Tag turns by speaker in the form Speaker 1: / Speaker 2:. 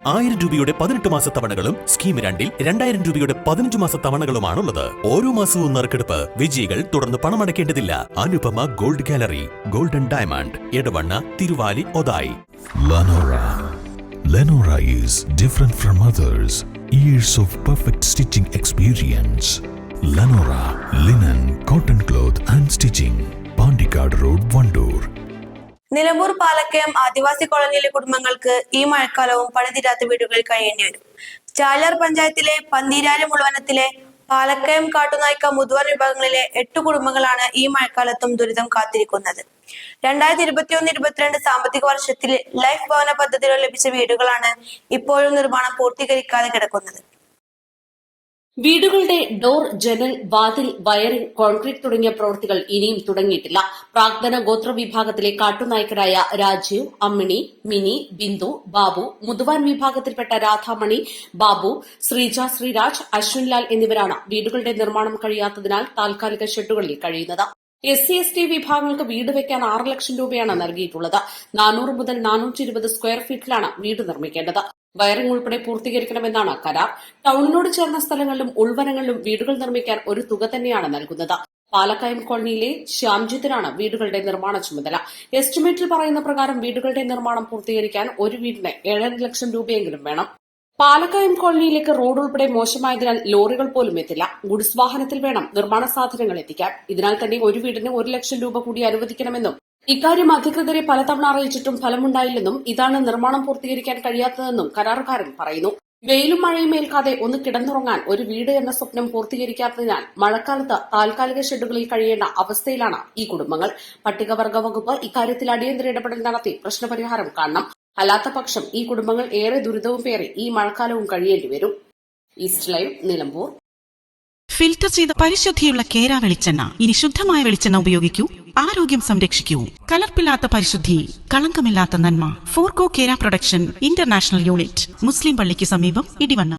Speaker 1: ആയിരം രൂപയുടെ പതിനെട്ട് മാസ തവണകളും സ്കീം രണ്ടിൽ രണ്ടായിരം രൂപയുടെ പതിനഞ്ച് മാസ തവണകളുമാണുള്ളത് ഓരോ മാസവും നറുക്കെടുപ്പ് വിജയികൾ തുടർന്ന് പണമടയ്ക്കേണ്ടതില്ല Anupama gold gallery golden diamond Edavanna Thiruvali Othayi
Speaker 2: Lenora. Lenora is different from others. Years of perfect stitching experience. Lenora linen,
Speaker 3: Nilambur Palakkayam ആദിവാസി കോളനിയിലെ കുടുംബങ്ങൾക്ക് ഈ മഴക്കാലവും പണിതീരാത്ത വീടുകളിൽ കഴിയേണ്ടി വരും. ചാലാർ പഞ്ചായത്തിലെ പന്തീരാൽ മുഴുവനത്തിലെ പാലക്കയം കാട്ടുനായ്ക്ക മുതുവർ വിഭാഗങ്ങളിലെ എട്ട് കുടുംബങ്ങളാണ് ഈ മഴക്കാലത്തും ദുരിതം കാത്തിരിക്കുന്നത്. രണ്ടായിരത്തി ഇരുപത്തിയൊന്ന് ഇരുപത്തിരണ്ട് സാമ്പത്തിക വർഷത്തിൽ ലൈഫ് ഭവന പദ്ധതിയിൽ ലഭിച്ച വീടുകളാണ് ഇപ്പോഴും നിർമ്മാണം പൂർത്തീകരിക്കാതെ കിടക്കുന്നത്.
Speaker 4: വീടുകളുടെ ഡോർ ജനൽ വാതിൽ വയറിംഗ് കോൺക്രീറ്റ് തുടങ്ങിയ പ്രവൃത്തികൾ ഇനിയും തുടങ്ങിയിട്ടില്ല. പ്രാക്തന ഗോത്ര വിഭാഗത്തിലെ കാട്ടുനായ്ക്കരായ രാജീവ് അമ്മിണി മിനി ബിന്ദു ബാബു മുതുവാൻ വിഭാഗത്തിൽപ്പെട്ട രാധാമണി ബാബു ശ്രീജ ശ്രീരാജ് അശ്വിൻലാൽ എന്നിവരാണ് വീടുകളുടെ നിർമ്മാണം കഴിയാത്തതിനാൽ താൽക്കാലിക ഷെഡുകളിൽ കഴിയുന്നത്. എസ് സി എസ് ടി വിഭാഗങ്ങൾക്ക് വീട് വയ്ക്കാൻ ആറ് ലക്ഷം രൂപയാണ് നൽകിയിട്ടുള്ളത്. നാനൂറ് മുതൽ നാനൂറ്റി ഇരുപത് സ്ക്വയർ ഫീറ്റിലാണ് വീട് നിർമ്മിക്കേണ്ടത്. വയറിംഗ് ഉൾപ്പെടെ പൂർത്തീകരിക്കണമെന്നാണ് കരാർ. ടൌണിനോട് ചേർന്ന സ്ഥലങ്ങളിലും ഉൾവനങ്ങളിലും വീടുകൾ നിർമ്മിക്കാൻ ഒരു തുക തന്നെയാണ് നൽകുന്നത്. പാലക്കയം കോളനിയിലെ ശ്യാംജിത്തിനാണ് വീടുകളുടെ നിർമ്മാണ ചുമതല. എസ്റ്റിമേറ്റിൽ പറയുന്ന പ്രകാരം വീടുകളുടെ നിർമ്മാണം പൂർത്തീകരിക്കാൻ ഒരു വീടിന് ഏഴര ലക്ഷം രൂപയെങ്കിലും വേണം. പാലക്കയം കോളനിയിലേക്ക് റോഡ് ഉൾപ്പെടെ മോശമായതിനാൽ ലോറികൾ പോലും എത്തില്ല. ഗുഡ്സ് വാഹനത്തിൽ വേണം നിർമ്മാണ സാധനങ്ങൾ എത്തിക്കാൻ. ഇതിനാൽ തന്നെ ഒരു വീടിന് ഒരു ലക്ഷം രൂപ കൂടി അനുവദിക്കണമെന്നും ഇക്കാര്യം അധികൃതരെ പലതവണ അറിയിച്ചിട്ടും ഫലമുണ്ടായില്ലെന്നും ഇതാണ് നിർമ്മാണം പൂർത്തീകരിക്കാൻ കഴിയാത്തതെന്നും കരാറുകാരൻ പറയുന്നു. വെയിലും മഴയും ഏൽക്കാതെ ഒന്ന് കിടന്നുറങ്ങാൻ ഒരു വീട് എന്ന സ്വപ്നം പൂർത്തീകരിക്കാത്തതിനാൽ മഴക്കാലത്ത് താൽക്കാലിക ഷെഡുകളിൽ കഴിയേണ്ട അവസ്ഥയിലാണ് ഈ കുടുംബങ്ങൾ. പട്ടികവർഗ വകുപ്പ് ഇക്കാര്യത്തിൽ അടിയന്തര ഇടപെടൽ നടത്തി പ്രശ്നപരിഹാരം കാണണം. അല്ലാത്ത പക്ഷം ഈ കുടുംബങ്ങൾ ഏറെ ദുരിതവും പേറി ഈ മഴക്കാലവും കഴിയേണ്ടി വരും. East live Nilambur.
Speaker 5: ഫിൽട്ടർ ചെയ്ത പരിശുദ്ധിയുള്ള കേര വെളിച്ചെണ്ണ ഇനി ശുദ്ധമായ വെളിച്ചെണ്ണ ഉപയോഗിക്കൂ. ആരോഗ്യം സംരക്ഷിക്കൂ. കലർപ്പില്ലാത്ത പരിശുദ്ധി കളങ്കമില്ലാത്ത നന്മ. Forco Kera production international unit മുസ്ലിം പള്ളിക്ക് സമീപം ഇടിവണ്ണ.